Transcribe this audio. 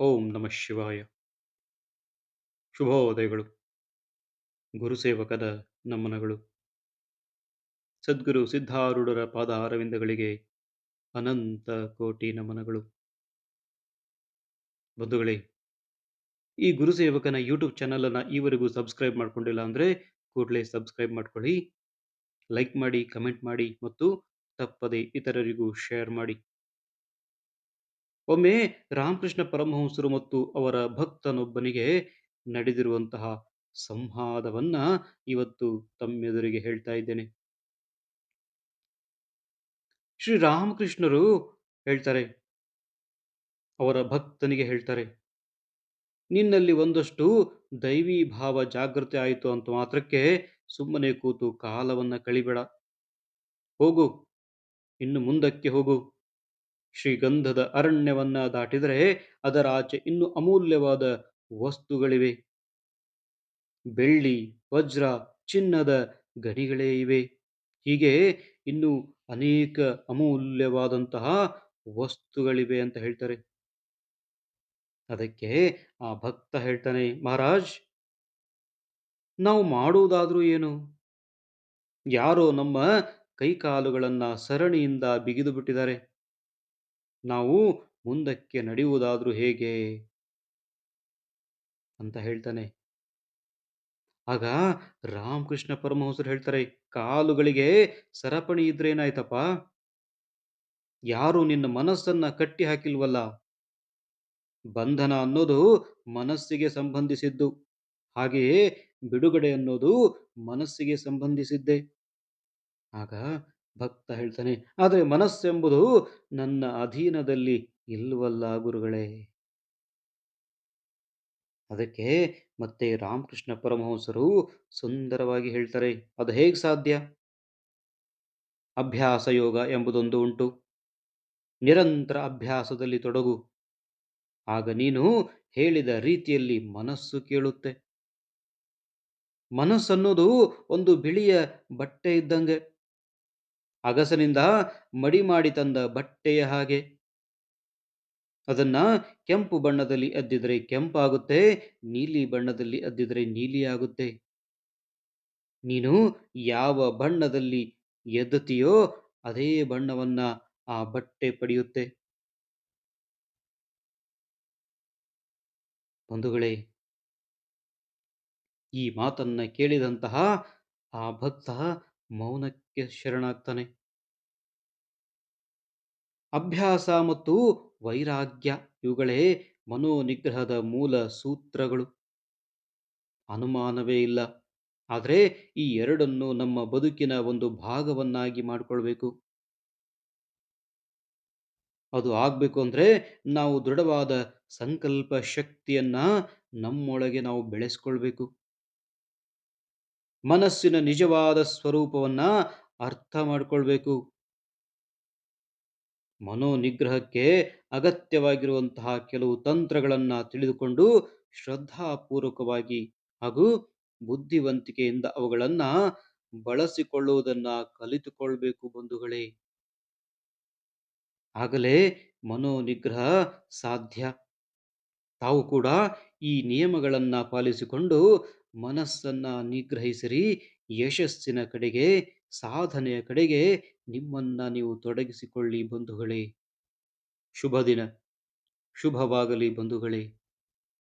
ಓಂ ನಮಃ ಶಿವಾಯ. ಶುಭೋದಯಗಳು. ಗುರುಸೇವಕದ ನಮನಗಳು. ಸದ್ಗುರು ಸಿದ್ಧಾರೂಢರ ಪಾದ ಅರವಿಂದಗಳಿಗೆ ಅನಂತ ಕೋಟಿ ನಮನಗಳು. ಬಂಧುಗಳೇ, ಈ ಗುರುಸೇವಕನ ಯೂಟ್ಯೂಬ್ ಚಾನಲನ್ನು ಈವರೆಗೂ ಸಬ್ಸ್ಕ್ರೈಬ್ ಮಾಡ್ಕೊಂಡಿಲ್ಲ ಅಂದರೆ ಕೂಡಲೇ ಸಬ್ಸ್ಕ್ರೈಬ್ ಮಾಡ್ಕೊಳ್ಳಿ, ಲೈಕ್ ಮಾಡಿ, ಕಮೆಂಟ್ ಮಾಡಿ ಮತ್ತು ತಪ್ಪದೆ ಇತರರಿಗೂ ಶೇರ್ ಮಾಡಿ. ಒಮ್ಮೆ ರಾಮಕೃಷ್ಣ ಪರಮಹಂಸರು ಮತ್ತು ಅವರ ಭಕ್ತನೊಬ್ಬನಿಗೆ ನಡೆದಿರುವಂತಹ ಸಂವಾದವನ್ನ ಇವತ್ತು ತಮ್ಮೆದುರಿಗೆ ಹೇಳ್ತಾ ಇದ್ದೇನೆ. ಶ್ರೀ ರಾಮಕೃಷ್ಣರು ಹೇಳ್ತಾರೆ, ಅವರ ಭಕ್ತನಿಗೆ ಹೇಳ್ತಾರೆ, ನಿನ್ನಲ್ಲಿ ಒಂದಷ್ಟು ದೈವಿ ಭಾವ ಜಾಗೃತಿ ಆಯಿತು ಅಂತ ಮಾತ್ರಕ್ಕೆ ಸುಮ್ಮನೆ ಕೂತು ಕಾಲವನ್ನ ಕಳಿಬೇಡ. ಹೋಗು, ಇನ್ನು ಮುಂದಕ್ಕೆ ಹೋಗು. ಶ್ರೀಗಂಧದ ಅರಣ್ಯವನ್ನ ದಾಟಿದರೆ ಅದರ ಆಚೆ ಇನ್ನು ಅಮೂಲ್ಯವಾದ ವಸ್ತುಗಳಿವೆ. ಬೆಳ್ಳಿ, ವಜ್ರ, ಚಿನ್ನದ ಗಣಿಗಳೇ ಇವೆ. ಹೀಗೆ ಇನ್ನು ಅನೇಕ ಅಮೂಲ್ಯವಾದಂತಹ ವಸ್ತುಗಳಿವೆ ಅಂತ ಹೇಳ್ತಾರೆ. ಅದಕ್ಕೆ ಆ ಭಕ್ತ ಹೇಳ್ತಾನೆ, ಮಹಾರಾಜ್, ನಾವು ಮಾಡುವುದಾದ್ರೂ ಏನು? ಯಾರೋ ನಮ್ಮ ಕೈಕಾಲುಗಳನ್ನ ಸರಣಿಯಿಂದ ಬಿಗಿದು ಬಿಟ್ಟಿದ್ದಾರೆ. ನಾವು ಮುಂದಕ್ಕೆ ನಡೆಯುವುದಾದ್ರೂ ಹೇಗೆ? ಅಂತ ಹೇಳ್ತಾನೆ. ಆಗ ರಾಮಕೃಷ್ಣ ಪರಮಹಂಸರು ಹೇಳ್ತಾರೆ, ಕಾಲುಗಳಿಗೆ ಸರಪಣಿ ಇದ್ರೆ ಏನಾಯ್ತಪ್ಪ? ಯಾರು ನಿನ್ನ ಮನಸ್ಸನ್ನ ಕಟ್ಟಿ ಹಾಕಿಲ್ವಲ್ಲ? ಬಂಧನ ಅನ್ನೋದು ಮನಸ್ಸಿಗೆ ಸಂಬಂಧಿಸಿದ್ದು. ಹಾಗೆಯೇ ಬಿಡುಗಡೆ ಅನ್ನೋದು ಮನಸ್ಸಿಗೆ ಸಂಬಂಧಿಸಿದ್ದೆ. ಆಗ ಭಕ್ತ ಹೇಳ್ತಾನೆ, ಆದರೆ ಮನಸ್ಸೆಂಬುದು ನನ್ನ ಅಧೀನದಲ್ಲಿ ಇಲ್ವಲ್ಲ ಗುರುಗಳೇ. ಅದಕ್ಕೆ ಮತ್ತೆ ರಾಮಕೃಷ್ಣ ಪರಮಹಂಸರು ಸುಂದರವಾಗಿ ಹೇಳ್ತಾರೆ, ಅದು ಹೇಗೆ ಸಾಧ್ಯ? ಅಭ್ಯಾಸ ಯೋಗ ಎಂಬುದೊಂದು ಉಂಟು. ನಿರಂತರ ಅಭ್ಯಾಸದಲ್ಲಿ ತೊಡಗು. ಆಗ ನೀನು ಹೇಳಿದ ರೀತಿಯಲ್ಲಿ ಮನಸ್ಸು ಕೇಳುತ್ತೆ. ಮನಸ್ಸನ್ನೋದು ಒಂದು ಬಿಳಿಯ ಬಟ್ಟೆ ಇದ್ದಂಗೆ. ಅಗಸನಿಂದ ಮಡಿ ಮಾಡಿ ತಂದ ಬಟ್ಟೆಯ ಹಾಗೆ. ಅದನ್ನ ಕೆಂಪು ಬಣ್ಣದಲ್ಲಿ ಅದ್ದಿದ್ರೆ ಕೆಂಪಾಗುತ್ತೆ, ನೀಲಿ ಬಣ್ಣದಲ್ಲಿ ಅದ್ದಿದ್ರೆ ನೀಲಿ ಆಗುತ್ತೆ. ನೀನು ಯಾವ ಬಣ್ಣದಲ್ಲಿ ಎದ್ದುತ್ತೀಯೋ ಅದೇ ಬಣ್ಣವನ್ನ ಆ ಬಟ್ಟೆ ಪಡೆಯುತ್ತೆ. ಬಂಧುಗಳೇ, ಈ ಮಾತನ್ನ ಕೇಳಿದಂತಹ ಆ ಭಕ್ತ ಮೌನಕ್ಕೆ ಶರಣಾಗ್ತಾನೆ. ಅಭ್ಯಾಸ ಮತ್ತು ವೈರಾಗ್ಯ ಇವುಗಳೇ ಮನೋನಿಗ್ರಹದ ಮೂಲ ಸೂತ್ರಗಳು. ಅನುಮಾನವೇ ಇಲ್ಲ. ಆದರೆ ಈ ಎರಡನ್ನು ನಮ್ಮ ಬದುಕಿನ ಒಂದು ಭಾಗವನ್ನಾಗಿ ಮಾಡಿಕೊಳ್ಬೇಕು. ಅದು ಆಗಬೇಕು ಅಂದರೆ ನಾವು ದೃಢವಾದ ಸಂಕಲ್ಪ ಶಕ್ತಿಯನ್ನು ನಮ್ಮೊಳಗೆ ನಾವು ಬೆಳೆಸ್ಕೊಳ್ಬೇಕು. ಮನಸ್ಸಿನ ನಿಜವಾದ ಸ್ವರೂಪವನ್ನ ಅರ್ಥ ಮಾಡಿಕೊಳ್ಬೇಕು. ಮನೋನಿಗ್ರಹಕ್ಕೆ ಅಗತ್ಯವಾಗಿರುವಂತಹ ಕೆಲವು ತಂತ್ರಗಳನ್ನು ತಿಳಿದುಕೊಂಡು ಶ್ರದ್ಧಾಪೂರ್ವಕವಾಗಿ ಹಾಗೂ ಬುದ್ಧಿವಂತಿಕೆಯಿಂದ ಅವುಗಳನ್ನು ಬಳಸಿಕೊಳ್ಳುವುದನ್ನ ಕಲಿತುಕೊಳ್ಬೇಕು ಬಂಧುಗಳೇ. ಆಗಲೇ ಮನೋನಿಗ್ರಹ ಸಾಧ್ಯ. ತಾವು ಕೂಡ ಈ ನಿಯಮಗಳನ್ನು ಪಾಲಿಸಿಕೊಂಡು ಮನಸ್ಸನ್ನು ನಿಗ್ರಹಿಸಿರಿ. ಯಶಸ್ಸಿನ ಕಡೆಗೆ, ಸಾಧನೆಯ ಕಡೆಗೆ ನಿಮ್ಮನ್ನ ನೀವು ತೊಡಗಿಸಿಕೊಳ್ಳಿ ಬಂಧುಗಳೇ. ಶುಭ ದಿನ. ಶುಭವಾಗಲಿ ಬಂಧುಗಳೇ.